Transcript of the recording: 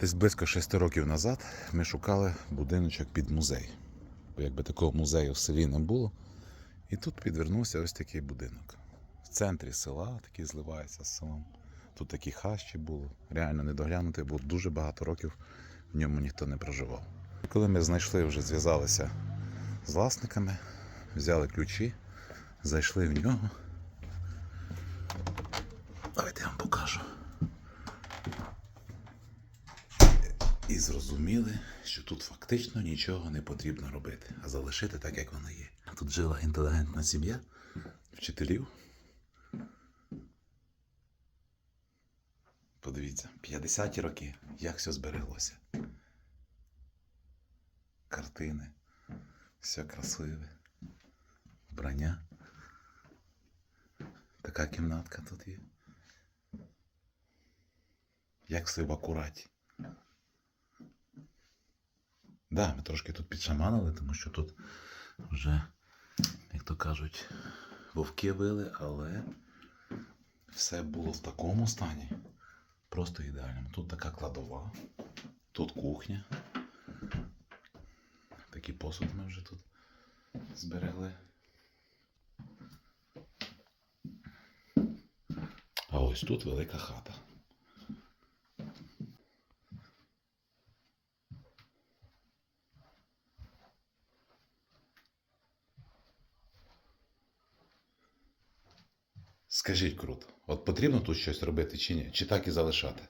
Десь близько 6 років назад ми шукали будиночок під музей. Бо якби такого музею в селі не було. І тут підвернувся ось такий будинок. В центрі села, такий зливається з селом. Тут такі хащі було, реально не доглянути, бо дуже багато років в ньому ніхто не проживав. Коли ми знайшли, вже зв'язалися з власниками, взяли ключі, зайшли в нього. І зрозуміли, що тут фактично нічого не потрібно робити, а залишити так, як воно є. Тут жила інтелігентна сім'я вчителів. Подивіться, 50-ті роки, як все збереглося. Картини, все красиве, вбрання. Така кімнатка тут є. Як все в акураті. Да, ми трошки тут підшаманили, тому що тут вже, як то кажуть, вовки вили, але все було в такому стані. Просто ідеально. Тут така кладова, тут кухня. Такий посуд ми вже тут зберегли. А ось тут велика хата. Скажіть круто, от потрібно тут щось робити чи ні? Чи так і залишати?